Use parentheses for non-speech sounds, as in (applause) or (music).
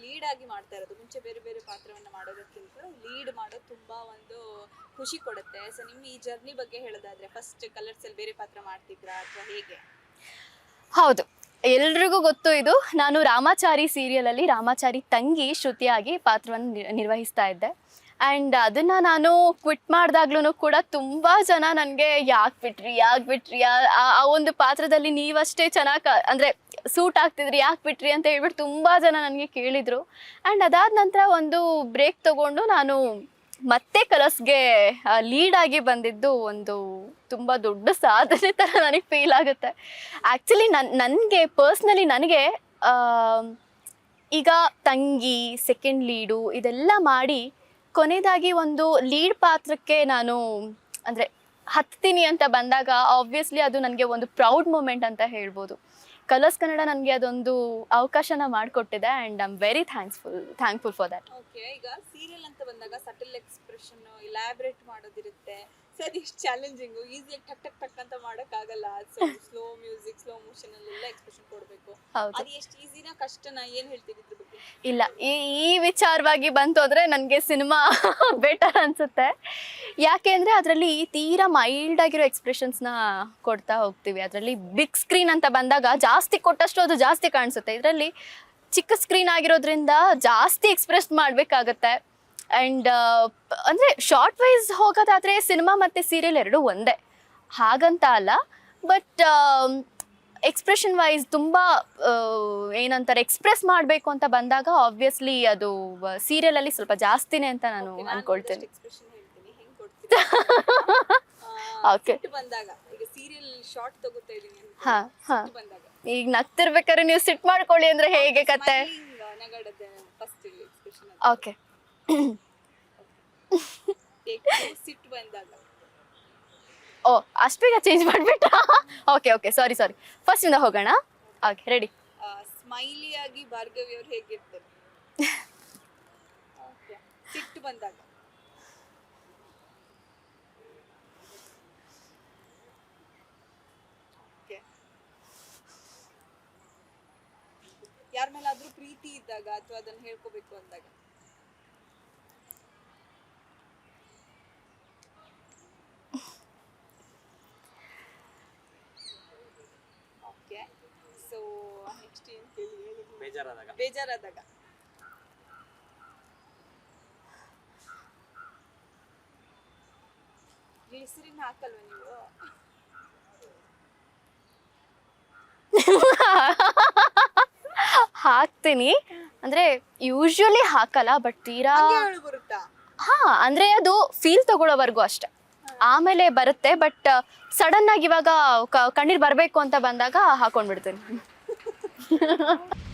Lead ಆಗಿ ಮಾಡ್ತಾ ಇರೋದು. ಮುಂಚೆ ಬೇರೆ ಬೇರೆ ಪಾತ್ರವನ್ನ ಮಾಡೋದಕ್ಕಿಂತ ಲೀಡ್ ಮಾಡೋದು ತುಂಬಾ ಒಂದು ಖುಷಿ ಕೊಡುತ್ತೆ. ಸೊ ನಿಮ್ಮ ಈ ಜರ್ನಿ ಬಗ್ಗೆ ಹೇಳೋದಾದ್ರೆ ಫಸ್ಟ್ ಕಲರ್ಸ್ ಅಲ್ಲಿ ಬೇರೆ ಪಾತ್ರ ಮಾಡ್ತಿದ್ರಾ ಅಥವಾ ಹೇಗೆ? ಹೌದು. ಎಲ್ರಿಗೂ ಗೊತ್ತು ಇದು. ನಾನು ರಾಮಾಚಾರಿ ಸೀರಿಯಲಲ್ಲಿ ರಾಮಾಚಾರಿ ತಂಗಿ ಶ್ರುತಿಯಾಗಿ ಪಾತ್ರವನ್ನು ನಿರ್- ನಿರ್ವಹಿಸ್ತಾ ಇದ್ದೆ. ಆ್ಯಂಡ್ ಅದನ್ನು ನಾನು ಕ್ವಿಟ್ ಮಾಡಿದಾಗ್ಲೂ ಕೂಡ ತುಂಬ ಜನ ನನಗೆ ಯಾಕೆ ಬಿಟ್ರಿ ಯಾಕೆ ಬಿಟ್ರಿ, ಆ ಒಂದು ಪಾತ್ರದಲ್ಲಿ ನೀವಷ್ಟೇ ಚೆನ್ನಾಗಿ ಅಂದರೆ ಸೂಟ್ ಆಗ್ತಿದ್ರಿ ಯಾಕೆ ಬಿಟ್ರಿ ಅಂತ ಹೇಳ್ಬಿಟ್ಟು ತುಂಬ ಜನ ನನಗೆ ಕೇಳಿದರು. ಆ್ಯಂಡ್ ಅದಾದ ನಂತರ ಒಂದು ಬ್ರೇಕ್ ತಗೊಂಡು ನಾನು ಮತ್ತೆ ಕಲರ್ಸ್ಗೆ ಲೀಡ್ ಆಗಿ ಬಂದಿದ್ದು ಒಂದು ತುಂಬ ದೊಡ್ಡ ಸಾಧನೆ ಥರ ನನಗೆ ಫೀಲ್ ಆಗುತ್ತೆ. ಆ್ಯಕ್ಚುಲಿ ನನ್, ನನಗೆ ಪರ್ಸ್ನಲಿ ನನಗೆ ಈಗ ತಂಗಿ ಸೆಕೆಂಡ್ ಲೀಡು ಇದೆಲ್ಲ ಮಾಡಿ ಕೊನೆಯದಾಗಿ ಒಂದು ಲೀಡ್ ಪಾತ್ರಕ್ಕೆ ನಾನು ಅಂದರೆ ಹತ್ತೀನಿ ಅಂತ ಬಂದಾಗ ಆಬ್ವಿಯಸ್ಲಿ ಅದು ನನಗೆ ಒಂದು ಪ್ರೌಡ್ ಮೂಮೆಂಟ್ ಅಂತ ಹೇಳ್ಬೋದು. ಕಲರ್ಸ್ ಕನ್ನಡ ನನಗೆ ಅದೊಂದು ಅವಕಾಶನ ಮಾಡಿಕೊಟ್ಟಿದೆ and I am very thanksful thankful for that okay ಈಗ ಸೀರಿಯಲ್ ಅಂತ ಬಂದಾಗ ಸಟಲ್ ಎಕ್ಸ್ಪ್ರೆಷನ್ ಇಲಾಬ್ರೇಟ್ ಮಾಡೋದಿರುತ್ತೆ. ಸೊ ಅದು ಎಷ್ಟು ಚಾಲೆಂಜಿಂಗು ಈಸಿಯಾಗಿ ಟಕ್ ಟಕ್ ಟಕ್ ಅಂತ ಮಾಡೋಕ್ಕಾಗಲ್ಲ. ಸ್ಲೋ ಮ್ಯೂಸಿಕ್ ಸ್ಲೋ ಮೋಷನಲ್ಲೆಲ್ಲ ಎಕ್ಸ್ಪ್ರೆಷನ್ ಕೊಡಬೇಕು. ಹೌದು. ಅದು ಎಷ್ಟು ಈಸಿನ ಕಷ್ಟನ ಏನು ಹೇಳ್ತೀವಿ ಇದ್ರ ಬಗ್ಗೆ? ಇಲ್ಲ ಈ ಈ ವಿಚಾರವಾಗಿ ಬಂತು ಅಂದರೆ ನನಗೆ ಸಿನಿಮಾ ಬೆಟರ್ (laughs) ಅನಿಸುತ್ತೆ. ಯಾಕೆ ಅಂದರೆ ಅದರಲ್ಲಿ ತೀರಾ ಮೈಲ್ಡ್ ಆಗಿರೋ ಎಕ್ಸ್ಪ್ರೆಷನ್ಸ್ನ ಕೊಡ್ತಾ ಹೋಗ್ತೀವಿ. ಅದರಲ್ಲಿ ಬಿಗ್ ಸ್ಕ್ರೀನ್ ಅಂತ ಬಂದಾಗ ಜಾಸ್ತಿ ಕೊಟ್ಟಷ್ಟು ಅದು ಜಾಸ್ತಿ ಕಾಣಿಸುತ್ತೆ. ಇದರಲ್ಲಿ ಚಿಕ್ಕ ಸ್ಕ್ರೀನ್ ಆಗಿರೋದ್ರಿಂದ ಜಾಸ್ತಿ ಎಕ್ಸ್ಪ್ರೆಸ್ ಮಾಡಬೇಕಾಗತ್ತೆ. ಆ್ಯಂಡ್ ಅಂದರೆ ಶಾರ್ಟ್ ವೈಸ್ ಹೋಗೋದಾದರೆ ಸಿನಿಮಾ ಮತ್ತು ಸೀರಿಯಲ್ ಎರಡೂ ಒಂದೇ. ಹಾಗಂತ ಅಲ್ಲ. ಬಟ್ ಎಕ್ಸ್ಪ್ರೆಷನ್ ವೈಸ್ ತುಂಬ ಏನಂತಾರೆ ಎಕ್ಸ್ಪ್ರೆಸ್ ಮಾಡಬೇಕು ಅಂತ ಬಂದಾಗ ಆಬ್ವಿಯಸ್ಲಿ ಅದು ಸೀರಿಯಲಲ್ಲಿ ಸ್ವಲ್ಪ ಜಾಸ್ತಿನೇ ಅಂತ ನಾನು ಅನ್ಕೊಳ್ತೇನೆ. (laughs) ಹೆಂಗ್. ಸಿಟ್ಟು ಬಂದಾಗ ಈಗ ಸೀರಿಯಲ್ ಶಾರ್ಟ್ ತಗೋತಾ ಇದೀನಿ ಅಂತ ಹಾ, ಹಾ. ಸಿಟ್ಟು ಬಂದಾಗ. ಈಗ ನಗ್ತಿರ್ಬೇಕಾದ್ರೆ ನೀವು ಸಿಟ್ ಮಾಡ್ಕೊಳ್ಳಿ ಅಂದ್ರೆ ಹೇಗೆ ಕತೆ ನಗಾಡೋದು ಫಸ್ಟ್ ಎಕ್ಸ್ಪ್ರೆಷನ್ ಓಕೆ ಸಿಟ್ಟು ಬಂದಾಗ? ಓ ಅಷ್ಟು ಬೇಗ ಚೇಂಜ್ ಮಾಡಿಬಿಟ್ಟ ಓಕೆ ಓಕೆ ಸಾರಿ ಸಾರಿ ಫಸ್ಟಿಂದ ಹೋಗೋಣ. ಓಕೆ ರೆಡಿ ಸ್ಮೈಲಿ ಆಗಿ ಭಾರ್ಗವಿ ಅವ್ರು ಹೇಗಿರ್ತಾರೆ (laughs) Okay. ಸಿಟ್ಟು ಬಂದಾಗ Okay. ಯಾರ ಮೇಲಾದ್ರೂ ಪ್ರೀತಿ ಇದ್ದಾಗ ಅಥವಾ ಅದನ್ನ ಹೇಳ್ಕೋಬೇಕು ಅಂದಾಗ? ಓಕೆ. ಸೊ ನೆಕ್ಸ್ಟ್ ಏನು ಕೇಳಿ ಹೇಳಿ? ಬೇಜಾರಾದಾಗ. ಬೇಜಾರಾದಾಗ. ಗ್ಲಿಸರಿನ್ ಹಾಕಲ್ವ ನೀವು? ಹಾಕ್ತೀನಿ. ಅಂದ್ರೆ ಯೂಶ್ವಲಿ ಹಾಕಲ್ಲ ಬಟ್ ತೀರಾ ಹಾ ಅಂದ್ರೆ ಅದು ಫೀಲ್ ತಗೊಳ್ಳೋವರೆಗೂ ಅಷ್ಟೆ. ಆಮೇಲೆ ಬರುತ್ತೆ ಬಟ್ ಸಡನ್ ಆಗಿ ಇವಾಗ ಕಣ್ಣೀರ್ ಬರಬೇಕು ಅಂತ ಬಂದಾಗ ಹಾಕೊಂಡ್ಬಿಡ್ತೀನಿ. (laughs)